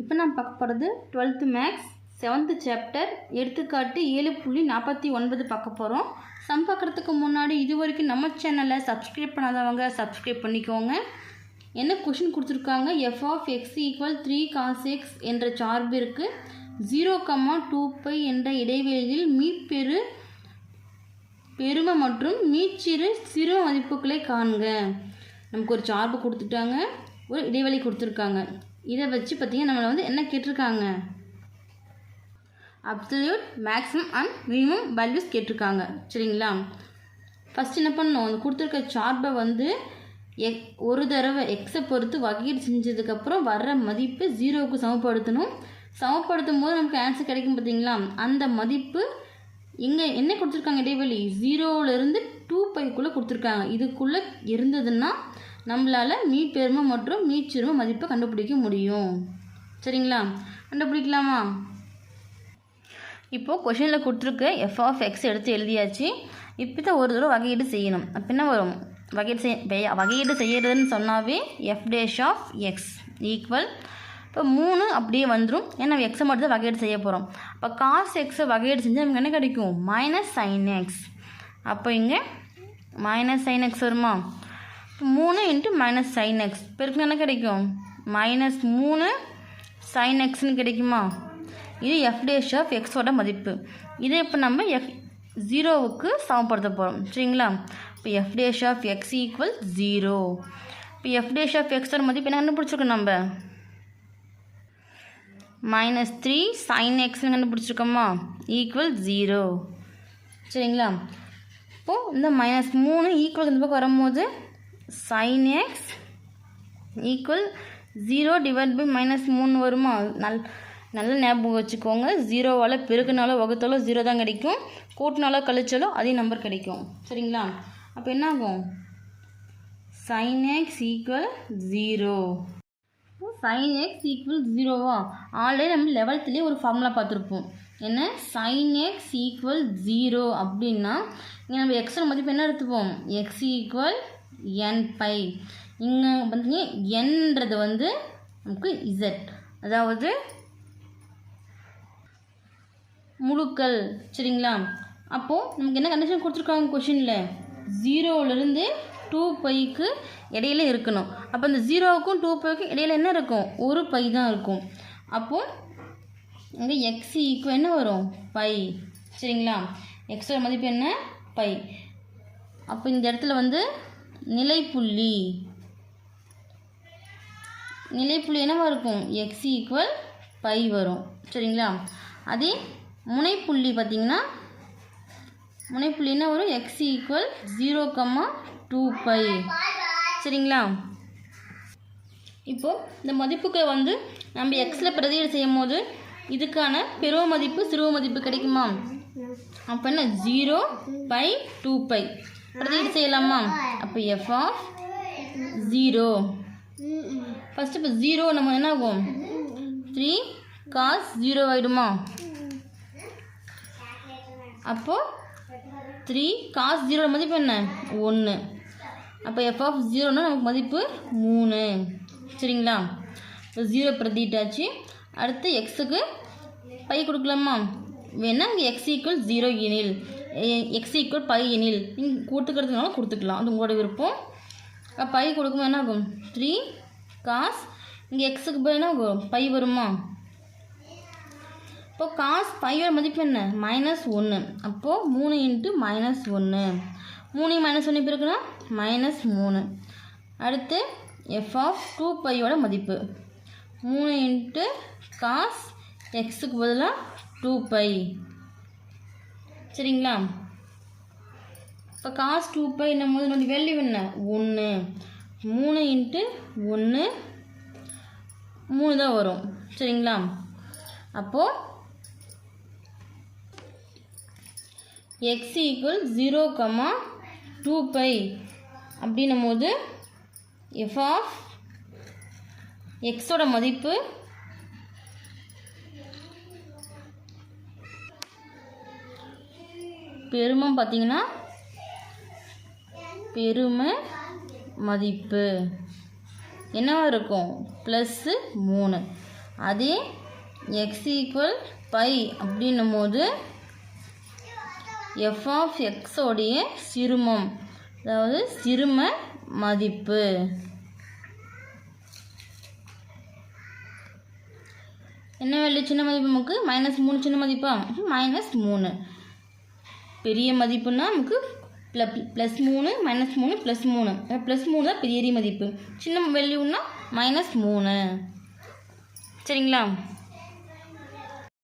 இப்போ நான் பார்க்க போகிறது டுவெல்த்து மேக்ஸ் செவன்த்து சாப்டர் எடுத்துக்காட்டு ஏழு புள்ளி நாற்பத்தி ஒன்பது பார்க்க போகிறோம். சம் பார்க்குறதுக்கு முன்னாடி இது வரைக்கும் நம்ம சேனலை சப்ஸ்கிரைப் பண்ணாதவங்க சப்ஸ்கிரைப் பண்ணிக்கோங்க. என்ன கொஷின் கொடுத்துருக்காங்க? F of x equal three cos x என்ற சார்பிற்கு ஜீரோ கம்மா டூ பை என்ற இடைவெளியில் மீப்பெரு பெரும மற்றும் மீச்சிறு சிறு மதிப்புகளை காண்க. நமக்கு ஒரு சார்பு கொடுத்துட்டாங்க. ஒரு இடைவெளி கொடுத்துருக்காங்க. இதை வச்சு பார்த்தீங்கன்னா நம்மளை வந்து என்ன கேட்டிருக்காங்க? Absolute maximum and minimum values கேட்டிருக்காங்க. சரிங்களா? ஃபஸ்ட் என்ன பண்ணணும்? அந்த கொடுத்துருக்க சார்பை வந்து எக் ஒரு தடவை எக்ஸை பொறுத்து வகையீடு செஞ்சதுக்கப்புறம் வர்ற மதிப்பு ஜீரோவுக்கு சமப்படுத்தணும். சமப்படுத்தும் போது நமக்கு ஆன்சர் கிடைக்கும் பார்த்தீங்களா அந்த மதிப்பு இங்கே என்ன கொடுத்துருக்காங்க இடைவெளி? ஜீரோவிலேருந்து டூ பைக்குள்ளே கொடுத்துருக்காங்க. இதுக்குள்ளே இருந்ததுன்னா நம்மளால் மீப்பெருமை பெருமை மற்றும் மீ மதிப்பை கண்டுபிடிக்க முடியும். சரிங்களா? கண்டுபிடிக்கலாமா? இப்போது கொஷினில் கொடுத்துருக்க எஃப் ஆஃப் எக்ஸ் எடுத்து எழுதியாச்சு. இப்போ தான் ஒரு தடவை வகையீடு செய்யணும். அப்போ என்ன வரும்? வகையீடு செய் வகையீடு செய்யறதுன்னு சொன்னாவே f dash of x equal இப்போ மூணு அப்படியே வந்துடும் ஏன்னா எக்ஸை மட்டும் தான் வகையீடு செய்ய போகிறோம் அப்போ காஸ் எக்ஸை வகையீடு செஞ்சால் நமக்கு என்ன கிடைக்கும்? மைனஸ் சைன் எக்ஸ் அப்போ இங்கே மைனஸ் சைன் எக்ஸ் வருமா? மூணு இன்ட்டு மைனஸ் சைன் எக்ஸ் பெருக்கு என்ன கிடைக்கும்? மைனஸ் மூணு சைன் எக்ஸ்னு கிடைக்குமா? இது எஃப் டேஷ் ஆஃப் எக்ஸோட மதிப்பு. இதை இப்போ நம்ம எஃப் ஜீரோவுக்கு சமப்படுத்த போகிறோம் சரிங்களா? இப்போ f dash of x equal zero இப்போ எஃப் டேஷ் ஆஃப் எக்ஸோட மதிப்பு என்ன கண்டுபிடிச்சிருக்கோம் நம்ம? மைனஸ் த்ரீ சைன் எக்ஸ்னு கண்டுபிடிச்சிருக்கோமா? ஈக்குவல் ஜீரோ சரிங்களா? இப்போது இந்த மைனஸ் மூணு ஈக்குவல் இந்த பக்கம் வரும்போது sine x equal zero divide by minus மூணு வருமா? நல் நல்ல ஞாபகம் வச்சுக்கோங்க. ஜீரோவால் பெருக்குனாலோ வகுத்தாலோ ஜீரோ தான் கிடைக்கும். கூட்டினாலோ கழிச்சாலோ அதே நம்பர் கிடைக்கும். சரிங்களா? அப்போ என்ன ஆகும் sine x equal zero sine x equal ஜீரோவா ஆல்ரெடி நம்ம லெவல்த்துலேயே ஒரு ஃபார்முலா பார்த்துருப்போம். என்ன? சைன் எக்ஸ் ஈக்குவல் ஜீரோ அப்படின்னா இங்கே நம்ம எக்ஸோட மதிப்பு என்ன எடுத்துப்போம்? எக்ஸ் ஈக்குவல் என் பை இங்கே பார்த்தீங்க என்றது வந்து நமக்கு இசட் அதாவது முழுக்கள். சரிங்களா? அப்போது நமக்கு என்ன கண்டிஷன் கொடுத்துருக்காங்க கொஷினில் ஜீரோவிலேருந்து டூ பைக்கு இடையில இருக்கணும். அப்போ இந்த ஜீரோவுக்கும் டூ பைக்கும் இடையில என்ன இருக்கும்? ஒரு பை தான் இருக்கும். அப்போது இங்கே எக்ஸ் ஈக்குவல் என்ன வரும்? பை சரிங்களா? எக்ஸோட மதிப்பு என்ன? பை அப்போ இந்த இடத்துல வந்து நிலைப்புள்ளி. நிலைப்புள்ளி என்னவா இருக்கும்? எக்ஸ் ஈக்குவல் பை வரும். சரிங்களா? அதே முனைப்புள்ளி பார்த்தீங்கன்னா முனைப்புள்ளி என்ன வரும்? X equal zero comma two pi சரிங்களா? இப்போது இந்த மதிப்புகளை வந்து நம்ம எக்ஸில் பிரதியீடு செய்யும் போது இதுக்கான பெருவ மதிப்பு சிறுவ மதிப்பு கிடைக்குமா? அப்போ என்ன? ஜீரோ பை டூ பை பிரதியீடு செய்யலாமா? அப்போ எஃப் ஆஃப் ஜீரோ ஃபஸ்ட்டு இப்போ ஜீரோ நம்ம என்ன ஆகும் த்ரீ காஸ் ஜீரோ ஆகிடுமா அப்போது த்ரீ காஸ் ஜீரோ மதிப்பு என்ன? ஒன்று அப்போ எஃப் ஆஃப் ஜீரோனா நமக்கு மதிப்பு மூணு. சரிங்களா? இப்போ ஜீரோ பிரதிட்டாச்சு. அடுத்து எக்ஸுக்கு பை கொடுக்கலாமா? வேணா இங்கே எக்ஸ் ஈக்குவல் ஜீரோ எனில். எக்ஸ் ஈக்குவல் பை எனில். நீங்கள் கொடுத்துக்கிறதுனால கொடுத்துக்கலாம். அது உங்களோட விருப்பம். பை கொடுக்கும்போது என்ன ஆகும்? த்ரீ காஸ் இங்கே எக்ஸுக்கு போய் என்ன ஆகும்? பை வருமா? இப்போ காஸ் பையோட மதிப்பு என்ன? மைனஸ் ஒன்று அப்போது மூணு இன்ட்டு மைனஸ் ஒன்று மூணு மைனஸ் ஒன்று இப்போ இருக்குன்னா மைனஸ் மூணு. அடுத்து எஃப் ஆஃப் டூ பையோட மதிப்பு. மூணு இன்ட்டு காஸ் எக்ஸுக்கு பதிலாக டூ பை சரிங்களா? இப்போ காஸ் டூ பை என்னும் போது நம்ம வேல்யூ என்ன? ஒன்று மூணு இன்ட்டு ஒன்று மூணு தான் வரும். சரிங்களா? அப்போது x equal zero comma two pi அப்படின்னும் போது எஃப் ஆஃப் எக்ஸோட மதிப்பு பெருமம் பார்த்தீங்கன்னா பெருமை மதிப்பு. என்னவாக இருக்கும்? ப்ளஸ்ஸு மூணு. அதே எக்ஸ் ஈக்குவல் பை அப்படின்னும் போது எஃப் ஆஃப் எக்ஸோடைய சிறுமம் அதாவது சிறும மதிப்பு. என்ன வேல்யூ சின்ன மதிப்பு நமக்கு? மைனஸ் மூணு சின்ன மதிப்பா? மைனஸ் மூணு. பெரிய மதிப்புன்னா நமக்கு ப்ளஸ் மூணு மைனஸ் மூணு ப்ளஸ் மூணு. ப்ளஸ் மூணு தான் பெரிய மதிப்பு. சின்ன வேல்யூன்னா மைனஸ் மூணு. சரிங்களா?